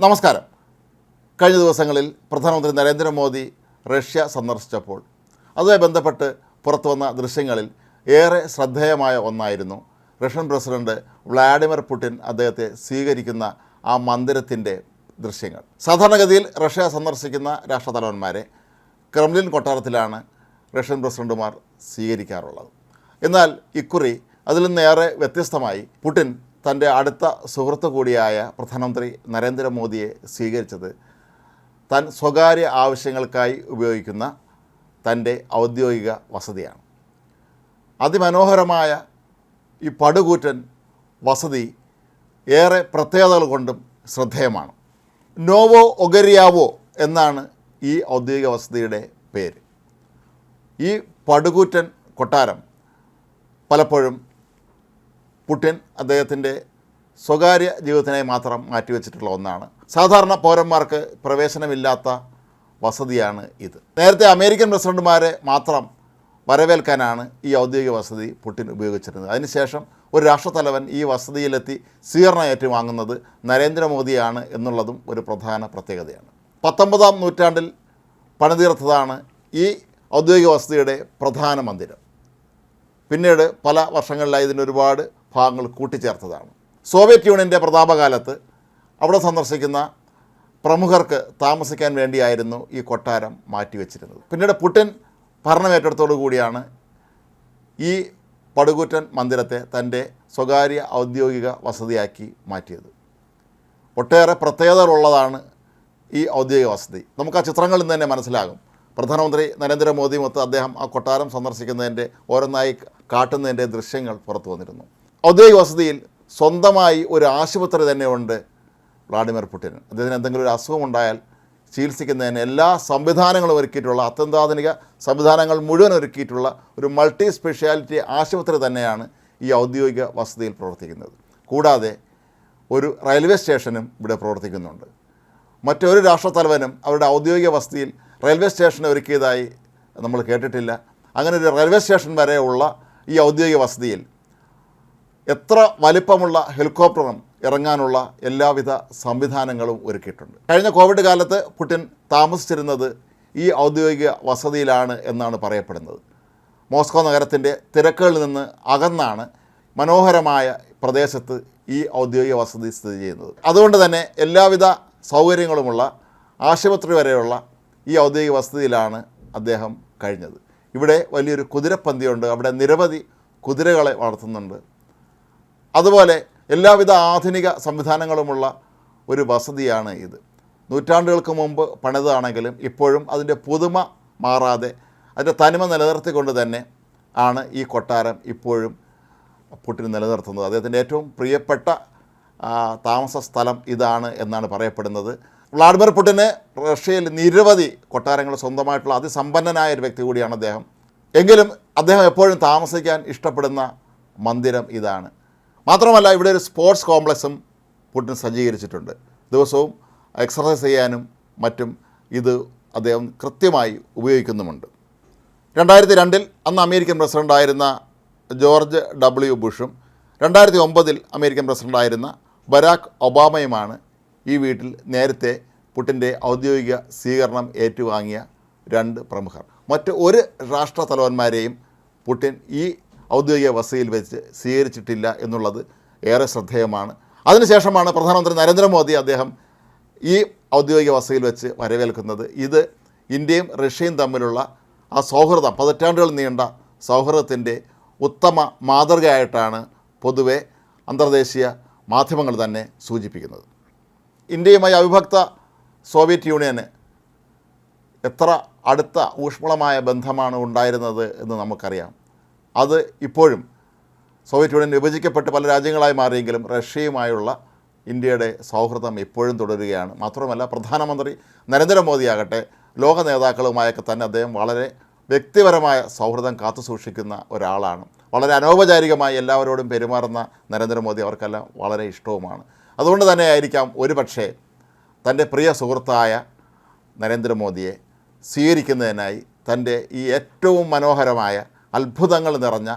നമസ്കാരം. കഴിഞ്ഞ ദിവസങ്ങളിൽ പ്രധാനമന്ത്രി നരേന്ദ്രമോദി റഷ്യ സന്ദർശിച്ചപ്പോൾ അതുമായി ബന്ധപ്പെട്ട് പുറത്തു വന്ന ദൃശ്യങ്ങളിൽ ഏറെ ശ്രദ്ധേയമായ ഒന്നായിരുന്നു റഷ്യൻ പ്രസിഡന്റ് വ്ളാഡിമിർ പുടിൻ അദ്ദേഹത്തെ സ്വീകരിക്കുന്ന ആ മന്ദിരത്തിന്റെ ദൃശ്യങ്ങൾ. സാധാരണഗതിയിൽ റഷ്യ സന്ദർശിക്കുന്ന രാഷ്ട്രതലവന്മാരെ ക്രെംലിൻ കൊട്ടാരത്തിലാണ് റഷ്യൻ പ്രസിഡന്റുമാർ സ്വീകരിക്കാറുള്ളത്. എന്നാൽ ഇക്കുറി അതിൽ നിന്നേറെ വ്യത്യസ്തമായി പുടിൻ തന്റെ അടുത്ത സുഹൃത്തു കൂടിയായ പ്രധാനമന്ത്രി നരേന്ദ്രമോദിയെ സ്വീകരിച്ചത് താൻ സ്വകാര്യ ആവശ്യങ്ങൾക്കായി ഉപയോഗിക്കുന്ന തന്റെ ഔദ്യോഗിക വസതിയാണ്. അതിമനോഹരമായ ഈ പടുകൂറ്റൻ വസതി ഏറെ പ്രത്യേകതകൾ കൊണ്ടും ശ്രദ്ധേയമാണ്. നോവോ ഒഗരിയാവോ എന്നാണ് ഈ ഔദ്യോഗിക വസതിയുടെ പേര്. ഈ പടുകൂറ്റൻ കൊട്ടാരം പലപ്പോഴും പുടിൻ അദ്ദേഹത്തിന്റെ സ്വകാര്യ ജീവിതത്തിനായി മാത്രം മാറ്റിവെച്ചിട്ടുള്ള ഒന്നാണ്. സാധാരണ പൗരന്മാർക്ക് പ്രവേശനമില്ലാത്ത വസതിയാണ് ഇത്. നേരത്തെ അമേരിക്കൻ പ്രസിഡന്റുമാരെ മാത്രം വരവേൽക്കാനാണ് ഈ ഔദ്യോഗിക വസതി പുടിൻ ഉപയോഗിച്ചിരുന്നത്. അതിനുശേഷം ഒരു രാഷ്ട്രത്തലവൻ ഈ വസതിയിലെത്തി സ്വീകരണം ഏറ്റുവാങ്ങുന്നത് നരേന്ദ്രമോദിയാണ് എന്നുള്ളതും ഒരു പ്രധാന പ്രത്യേകതയാണ്. പത്തൊമ്പതാം നൂറ്റാണ്ടിൽ പണിതീർത്തതാണ് ഈ ഔദ്യോഗിക വസതിയുടെ പ്രധാന മന്ദിരം. പിന്നീട് പല വർഷങ്ങളിലായി ഇതിന് ഒരുപാട് ഭാഗങ്ങൾ കൂട്ടിച്ചേർത്തതാണ്. സോവിയറ്റ് യൂണിയന്റെ പ്രതാപകാലത്ത് അവിടെ സന്ദർശിക്കുന്ന പ്രമുഖർക്ക് താമസിക്കാൻ വേണ്ടിയായിരുന്നു ഈ കൊട്ടാരം മാറ്റിവെച്ചിരുന്നത്. പിന്നീട് പുടിൻ ഭരണമേറ്റെടുത്തോടു കൂടിയാണ് ഈ പടുകൂറ്റൻ മന്ദിരത്തെ തന്റെ സ്വകാര്യ ഔദ്യോഗിക വസതിയാക്കി മാറ്റിയത്. ഒട്ടേറെ പ്രത്യേകതകളുള്ളതാണ് ഈ ഔദ്യോഗിക വസതി. നമുക്ക് ആ ചിത്രങ്ങളിൽ നിന്ന് തന്നെ മനസ്സിലാകും. പ്രധാനമന്ത്രി നരേന്ദ്രമോദിയുമൊത്ത് അദ്ദേഹം ആ കൊട്ടാരം സന്ദർശിക്കുന്നതിന്റെ ഓരോന്നായി കാട്ടുന്നതിന്റെ ദൃശ്യങ്ങൾ പുറത്തു വന്നിരുന്നു. ഔദ്യോഗിക വസതിയിൽ സ്വന്തമായി ഒരു ആശുപത്രി തന്നെ ഉണ്ട് വ്ളാഡിമിർ പുടിന് അദ്ദേഹത്തിന് എന്തെങ്കിലും ഒരു അസുഖമുണ്ടായാൽ ചികിത്സിക്കുന്നതിന് എല്ലാ സംവിധാനങ്ങളും ഒരുക്കിയിട്ടുള്ള അത്യന്താധുനിക സംവിധാനങ്ങൾ മുഴുവൻ ഒരുക്കിയിട്ടുള്ള ഒരു മൾട്ടി സ്പെഷ്യാലിറ്റി ആശുപത്രി തന്നെയാണ് ഈ ഔദ്യോഗിക വസതിയിൽ പ്രവർത്തിക്കുന്നത്. കൂടാതെ ഒരു റെയിൽവേ സ്റ്റേഷനും ഇവിടെ പ്രവർത്തിക്കുന്നുണ്ട്. മറ്റൊരു രാഷ്ട്രത്തലവനും അവരുടെ ഔദ്യോഗിക വസതിയിൽ റെയിൽവേ സ്റ്റേഷൻ ഒരുക്കിയതായി നമ്മൾ കേട്ടിട്ടില്ല. അങ്ങനെ ഒരു റെയിൽവേ സ്റ്റേഷൻ വരെയുള്ള ഈ ഔദ്യോഗിക വസതിയിൽ എത്ര വലിപ്പമുള്ള ഹെലികോപ്റ്ററും ഇറങ്ങാനുള്ള എല്ലാവിധ സംവിധാനങ്ങളും ഒരുക്കിയിട്ടുണ്ട്. കഴിഞ്ഞ കോവിഡ് കാലത്ത് പുടിൻ താമസിച്ചിരുന്നത് ഈ ഔദ്യോഗിക വസതിയിലാണ് എന്നാണ് പറയപ്പെടുന്നത്. മോസ്കോ നഗരത്തിന്റെ തിരക്കുകളിൽ നിന്ന് അകന്നാണ് മനോഹരമായ പ്രദേശത്ത് ഈ ഔദ്യോഗിക വസതി സ്ഥിതി ചെയ്യുന്നത്. അതുകൊണ്ട് തന്നെ എല്ലാവിധ സൗകര്യങ്ങളുമുള്ള ആശുപത്രി വരെയുള്ള ഈ ഔദ്യോഗിക വസതിയിലാണ് അദ്ദേഹം കഴിഞ്ഞത്. ഇവിടെ വലിയൊരു കുതിരപ്പന്തിയുണ്ട്. അവിടെ നിരവധി കുതിരകളെ വളർത്തുന്നുണ്ട്. അതുപോലെ എല്ലാവിധ ആധുനിക സംവിധാനങ്ങളുമുള്ള ഒരു വസതിയാണ് ഇത്. നൂറ്റാണ്ടുകൾക്ക് മുമ്പ് പണിതാണെങ്കിലും ഇപ്പോഴും അതിന്റെ പുതുമ മാറാതെ അതിന്റെ തനിമ നിലനിർത്തിക്കൊണ്ട് തന്നെ ആണ് ഈ കൊട്ടാരം ഇപ്പോഴും പുട്ടിന് നിലനിർത്തുന്നത്. അദ്ദേഹത്തിന്റെ ഏറ്റവും പ്രിയപ്പെട്ട താമസ സ്ഥലം ഇതാണ് എന്നാണ് പറയപ്പെടുന്നത്. വ്ളാഡിമിർ പുടിന് റഷ്യയിൽ നിരവധി കൊട്ടാരങ്ങൾ സ്വന്തമായിട്ടുള്ള അതിസമ്പന്നനായ ഒരു വ്യക്തി കൂടിയാണ് അദ്ദേഹം. എങ്കിലും അദ്ദേഹം എപ്പോഴും താമസിക്കാൻ ഇഷ്ടപ്പെടുന്ന മന്ദിരം ഇതാണ്. മാത്രമല്ല ഇവിടെ ഒരു സ്പോർട്സ് കോംപ്ലക്സും പുടിൻ സജ്ജീകരിച്ചിട്ടുണ്ട്. ദിവസവും എക്സർസൈസ് ചെയ്യാനും മറ്റും ഇത് അദ്ദേഹം കൃത്യമായി ഉപയോഗിക്കുന്നുമുണ്ട്. രണ്ടായിരത്തി രണ്ടിൽ അന്ന് അമേരിക്കൻ പ്രസിഡന്റായിരുന്ന ജോർജ് ഡബ്ല്യു ബുഷും രണ്ടായിരത്തി ഒമ്പതിൽ അമേരിക്കൻ പ്രസിഡന്റായിരുന്ന ബരാക് ഒബാമയുമാണ് ഈ വീട്ടിൽ നേരത്തെ പുട്ടിന്റെ ഔദ്യോഗിക സ്വീകരണം ഏറ്റുവാങ്ങിയ രണ്ട് പ്രമുഖർ. മറ്റ് ഒരു രാഷ്ട്ര തലവന്മാരെയും പുടിൻ ഈ ഔദ്യോഗിക വസതിയിൽ വെച്ച് സ്വീകരിച്ചിട്ടില്ല എന്നുള്ളത് ഏറെ ശ്രദ്ധേയമാണ്. അതിനുശേഷമാണ് പ്രധാനമന്ത്രി നരേന്ദ്രമോദി അദ്ദേഹം ഈ ഔദ്യോഗിക വസതിയിൽ വെച്ച് വരവേൽക്കുന്നത്. ഇത് ഇന്ത്യയും റഷ്യയും തമ്മിലുള്ള ആ സൗഹൃദം പതിറ്റാണ്ടുകൾ നീണ്ട സൗഹൃദത്തിന്റെ ഉത്തമ മാതൃകയായിട്ടാണ് പൊതുവെ അന്തർദേശീയ മാധ്യമങ്ങൾ തന്നെ സൂചിപ്പിക്കുന്നത്. ഇന്ത്യയുമായി അവിഭക്ത സോവിയറ്റ് യൂണിയന് എത്ര അടുത്ത ഊഷ്മളമായ ബന്ധമാണ് ഉണ്ടായിരുന്നത് എന്ന് നമുക്കറിയാം. അത് ഇപ്പോഴും സോവിയറ്റ് യൂണിയൻ വിഭജിക്കപ്പെട്ട് പല രാജ്യങ്ങളായി മാറിയെങ്കിലും റഷ്യയുമായുള്ള ഇന്ത്യയുടെ സൗഹൃദം ഇപ്പോഴും തുടരുകയാണ്. മാത്രമല്ല പ്രധാനമന്ത്രി നരേന്ദ്രമോദിയാകട്ടെ ലോക നേതാക്കളുമായൊക്കെ തന്നെ അദ്ദേഹം വളരെ വ്യക്തിപരമായ സൗഹൃദം കാത്തു സൂക്ഷിക്കുന്ന ഒരാളാണ്. വളരെ അനൗപചാരികമായി എല്ലാവരോടും പെരുമാറുന്ന നരേന്ദ്രമോദി അവർക്കെല്ലാം വളരെ ഇഷ്ടവുമാണ്. അതുകൊണ്ട് തന്നെ ആയിരിക്കാം ഒരുപക്ഷേ തന്റെ പ്രിയ സുഹൃത്തായ നരേന്ദ്രമോദിയെ സ്വീകരിക്കുന്നതിനായി തന്റെ ഈ ഏറ്റവും മനോഹരമായ അത്ഭുതങ്ങൾ നിറഞ്ഞ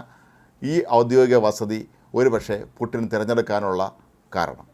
ഈ ഔദ്യോഗിക വസതി ഒരുപക്ഷെ പുട്ടിൻ തിരഞ്ഞെടുക്കാനുള്ള കാരണം.